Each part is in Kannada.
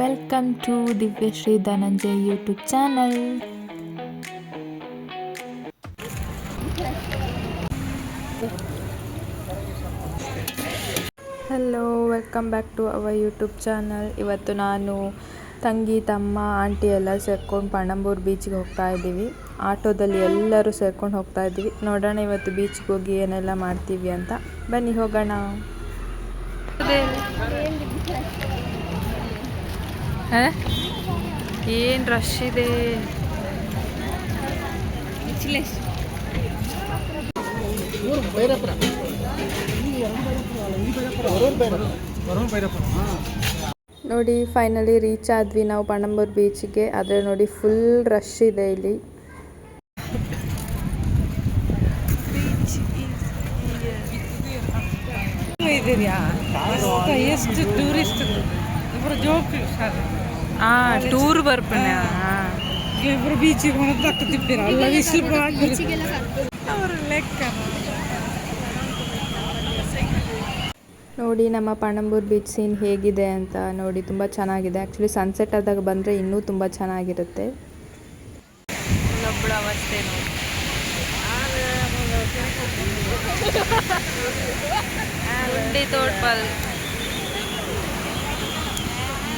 Welcome to Divyashree Dhananjay YouTube channel hello welcome back to our YouTube channel ಇವತ್ತು ನಾನು ತಂಗಿ ತಮ್ಮ ಆಂಟಿ ಎಲ್ಲ ಸೇರ್ಕೊಂಡು ಪಣಂಬೂರು ಬೀಚ್ಗೆ ಹೋಗ್ತಾ ಇದ್ದೀವಿ. ಆಟೋದಲ್ಲಿ ಎಲ್ಲರೂ ಸೇರ್ಕೊಂಡು ಹೋಗ್ತಾ ಇದ್ದೀವಿ. ನೋಡೋಣ ಇವತ್ತು ಬೀಚ್ಗೆ ಹೋಗಿ ಏನೆಲ್ಲ ಮಾಡ್ತೀವಿ ಅಂತ. ಬನ್ನಿ ಹೋಗೋಣ. ಏನು ರಶ್ ಇದೆ? ನೋಡಿ ಫೈನಲಿ ರೀಚ್ ಆದ್ವಿ ನಾವು ಪಣಂಬೂರ್ ಬೀಚ್ಗೆ ಆದರೆ ನೋಡಿ ಫುಲ್ ರಶ್ ಇದೆ ಇಲ್ಲಿ. ಎಷ್ಟು ಟೂರಿಸ್ಟ್ ಇಬ್ಬರು ಜೋಕ್ ಆ ಟೂರ್ ಬರ್ಪಣ ಇಬ್ಬರು ಬೀಚಿಗೆ ಹೋಗೋದು ಅಕ್ಕ ತಿಪ್ಪಿರ. ಅಲ್ಲ ಬಿಸಿಲು ಅವ್ರ ಲೆಕ್ಕ. ನೋಡಿ ನಮ್ಮ ಪಣಂಬೂರ್ ಬೀಚ್ ಸೀನ್ ಹೇಗಿದೆ ಅಂತ ನೋಡಿ ತುಂಬ ಚೆನ್ನಾಗಿದೆ. ಆ್ಯಕ್ಚುಲಿ ಸನ್ಸೆಟ್ ಆದಾಗ ಬಂದರೆ ಇನ್ನೂ ತುಂಬ ಚೆನ್ನಾಗಿರುತ್ತೆ. ಅವಸ್ಥೆ ನೋಡಿ.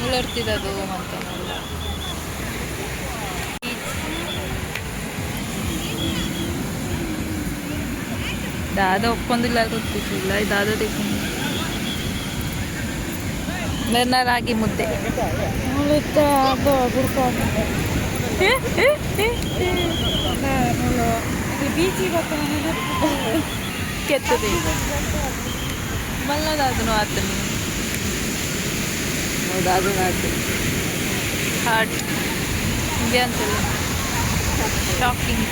ಮುಳ್ಳರ್ತಿದ್ದದು ಅಂತ. ದಾದ ಒಪ್ಪೊಂದಿಲ್ಲ ಗೊತ್ತಿಲ್ಲ ದಾದ ತೆಕೊಂಡು ಮೆರ್ನ ರಾಗಿ ಮುದ್ದೆ ಕೆತ್ತದೆ. ಮಲ್ಲದಾದನು ಆತನು. ಹೌದು ಅದು ನಾಟಿ ಹಾರ್ಟ್ ಹಿಂಗೆ ಅಂತಲ್ಲ. ಶಾಕಿಂಗ್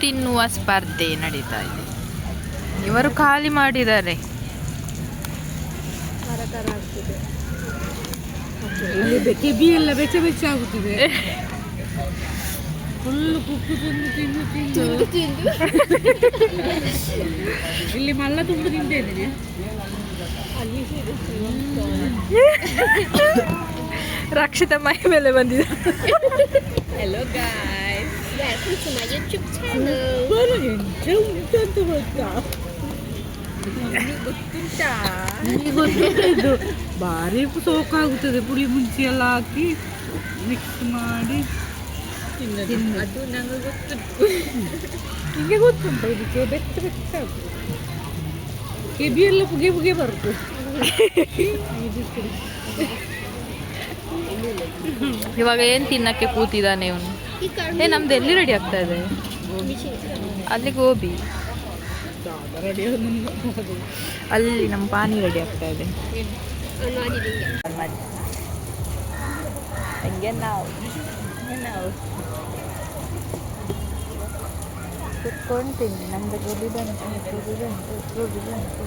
ತಿನ್ನುವ ಸ್ಪರ್ಧೆ ನಡೀತಾ ಇದೆ. ಇವರು ಖಾಲಿ ಮಾಡಿದ್ದಾರೆ. ಫುಲ್ ಕೆಬಿ ಎಲ್ಲ ಬೆಚ್ಚ ಬೆಚ್ಚ ಆಗುತ್ತಿದೆ. ಫುಲ್ಲು ಕುಕ್ಕು ತಿಂದು. ತಿಂದು ತಿಂದು. ಇಲ್ಲಿ ಮಲ್ಲ ತುಂಬ ತಿಂತಾ ಇದ್ದೀನಿ. ರಕ್ಷಿತ ಮೈ ಮೇಲೆ ಬಂದಿದೆ. ಹಲೋ ಗಾಯ್ಸ್ ಎಂತ ಉಂಟು ಅಂತ ಗೊತ್ತಾ ನನಗೆ ಗೊತ್ತಿಲ್ಲ ಇದು ಭಾರಿ ಸೋಕಾಗುತ್ತದೆ ಪುಡಿ ಮುಂಚಿ ಎಲ್ಲ ಹಾಕಿ ಮಿಕ್ಸ್ ಮಾಡಿ. ಅದು ನಂಗೆ ಗೊತ್ತುಂಟು ಹೀಗೆ ಗೊತ್ತುಂಟ ಇದಕ್ಕೆ ಬೆತ್ತ ಬೆತ್ತ ಕೆಬಿ ಎಲ್ಲ ಪುಗೆ ಪುಗೆ ಬರುತ್ತೆ ಇವಾಗ ಏನು ತಿನ್ನಕ್ಕೆ ಕೂತಿದ್ದಾನೆ ಇವನು ಏ ನಮ್ದು ಎಲ್ಲಿ ರೆಡಿ ಆಗ್ತಾ ಇದೆ ಅಲ್ಲಿ ಗೋಬಿ ಅಲ್ಲಿ ನಮ್ಮ ಪಾನಿ ರೆಡಿ ಆಗ್ತಾ ಇದೆ ಹಂಗೆ ನಾವು ನಾವು ಕುತ್ಕೊಂಡು ತಿನ್ನಿ ನಮ್ದು ಗೋಬಿ ಬಂತು ಗೋಬಿ ಬಂತು ಗೋಬಿ ಬಂತು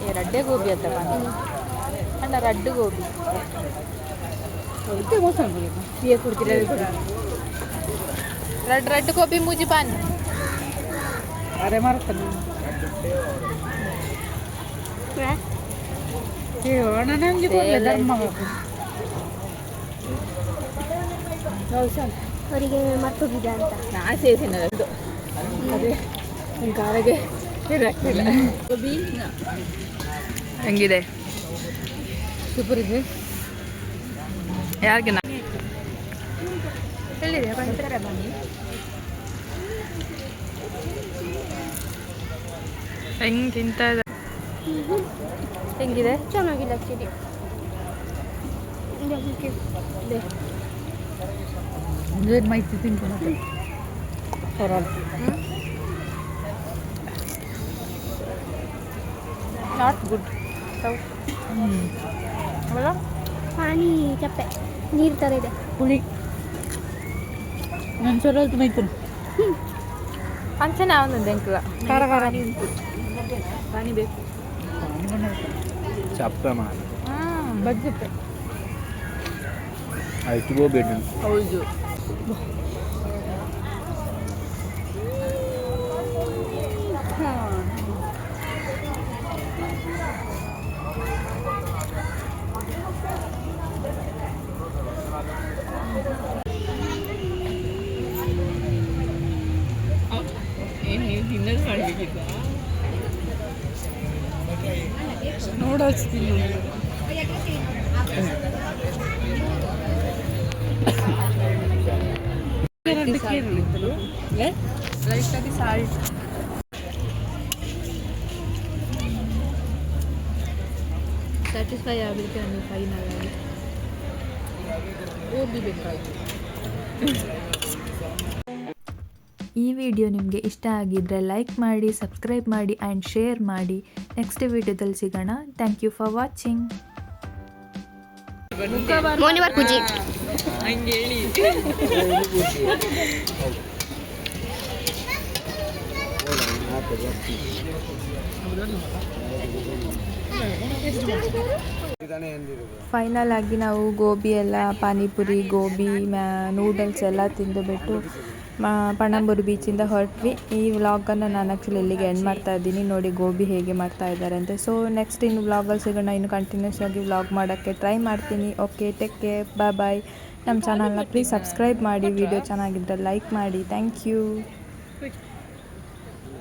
ಏ ರಡ್ಡೆ ಗೋಬಿ ಅಂತ ಬಂದು ಅಣ್ಣ ರಡ್ಡು ಗೋಬಿ ಅದಕ್ಕೆ ಮೋಸ ಬಿಯರ್ ಕೊಡ್ತೀರಾ ರಡ್ ರಡ್ಡು ಗೋಬಿ ಮೂಜಿ ಪಾನಿ ಅರೆ ಮಾರ್ತಾನೆ ಹೇಳೋಣ ನನಗೆ ಕೊಡಲಿ ಧರ್ಮ ಅವರಿಗೆ ಮರ್ತೋಗಿದೆ ಅಂತ. ನಾನು ಸೇರಿಸಿನ ಅದೇ. ಕಾರಿಗೆ ಕಾಲಿಗೆ ಇರಾಗ್ತಿಲ್ಲ ಹೆಂಗಿದೆ? ಸೂಪರ್ ಇದೆ. ಯಾರಿಗೆ ಬನ್ನಿ. ಹೆಂಗೆ ತಿಂತಾ ಇದೆ ಹೆಂಗಿದೆ? ಚೆನ್ನಾಗಿಲ್ಲ actually ಏನು ಮಾಹಿತಿ ತಿಂತು ಮತ್ತೆ ನಾಟ್ ಗುಡ್ ಅಲ್ಲ ಪಾನಿ ಚಪ್ಪೆ ನೀರು ಥರ ಇದೆ ಹುಳಿ ನನ್ನ ಸೊರಲ್ತು ಮೈತು ಅಂಚನೆ ಅವನೊಂದು ಎಂಕಲ ಖಾರ ಖಾರ ಪಾನಿ ಬೇಕು ಚಪ್ಪೆ ಮಾಡ ಹ್ಮ್ ಬಜ್ಜುತ್ತೆ ಅದು ತಗೋಬೇಡಿ ಹೌದು ನೋಡೋಸ್ತೀನಿ ಲೈಟಾಗಿ ಸಾಲ್ಟ್. ಸ್ಯಾಟಿಸ್ಫೈ ಆಗಲಿಕ್ಕೆ ಒಂದು ಫೈನಲ್ ಆಗಿ. ಈ ವಿಡಿಯೋ ನಿಮಗೆ ಇಷ್ಟ ಆಗಿದ್ರೆ ಲೈಕ್ ಮಾಡಿ ಸಬ್ಸ್ಕ್ರೈಬ್ ಮಾಡಿ ಆ್ಯಂಡ್ ಶೇರ್ ಮಾಡಿ. ನೆಕ್ಸ್ಟ್ ವಿಡಿಯೋದಲ್ಲಿ ಸಿಗೋಣ. ಥ್ಯಾಂಕ್ ಯು ಫಾರ್ ವಾಚಿಂಗ್ ಮೋನಿವರ್ ಪೂಜಿ ಹಂಗೆ ಫೈನಲ್ ಆಗಿ ನಾವು ಗೋಬಿ ಎಲ್ಲ, ಪಾನಿಪುರಿ, ಗೋಬಿ ಮ್ಯಾ ನೂಡಲ್ಸ್ ಎಲ್ಲ ತಿಂದುಬಿಟ್ಟು ಪಣಂಬೂರು ಬೀಚಿಂದ ಹೊರಟ್ವಿ. ಈ ವ್ಲಾಗನ್ನು ನಾನು ಆ್ಯಕ್ಚುಲಿ ಇಲ್ಲಿಗೆ ಎಂಡ್ ಮಾಡ್ತಾ ಇದ್ದೀನಿ, ನೋಡಿ ಗೋಬಿ ಹೇಗೆ ಮಾಡ್ತಾ ಇದ್ದಾರೆ ಅಂತ. ಸೊ ನೆಕ್ಸ್ಟ್ ಇನ್ನು ವ್ಲಾಗಲ್ಲಿ ಸಿಗೋಣ, ಇನ್ನು ಕಂಟಿನ್ಯೂಸ್ ಆಗಿ ವ್ಲಾಗ್ ಮಾಡೋಕ್ಕೆ ಟ್ರೈ ಮಾಡ್ತೀನಿ. Okay take care bye bye ನಮ್ಮ ಚಾನಲ್ನ ಪ್ಲೀಸ್ ಸಬ್ಸ್ಕ್ರೈಬ್ ಮಾಡಿ ವಿಡಿಯೋ ಚೆನ್ನಾಗಿದ್ದರೆ ಲೈಕ್ ಮಾಡಿ. Thank you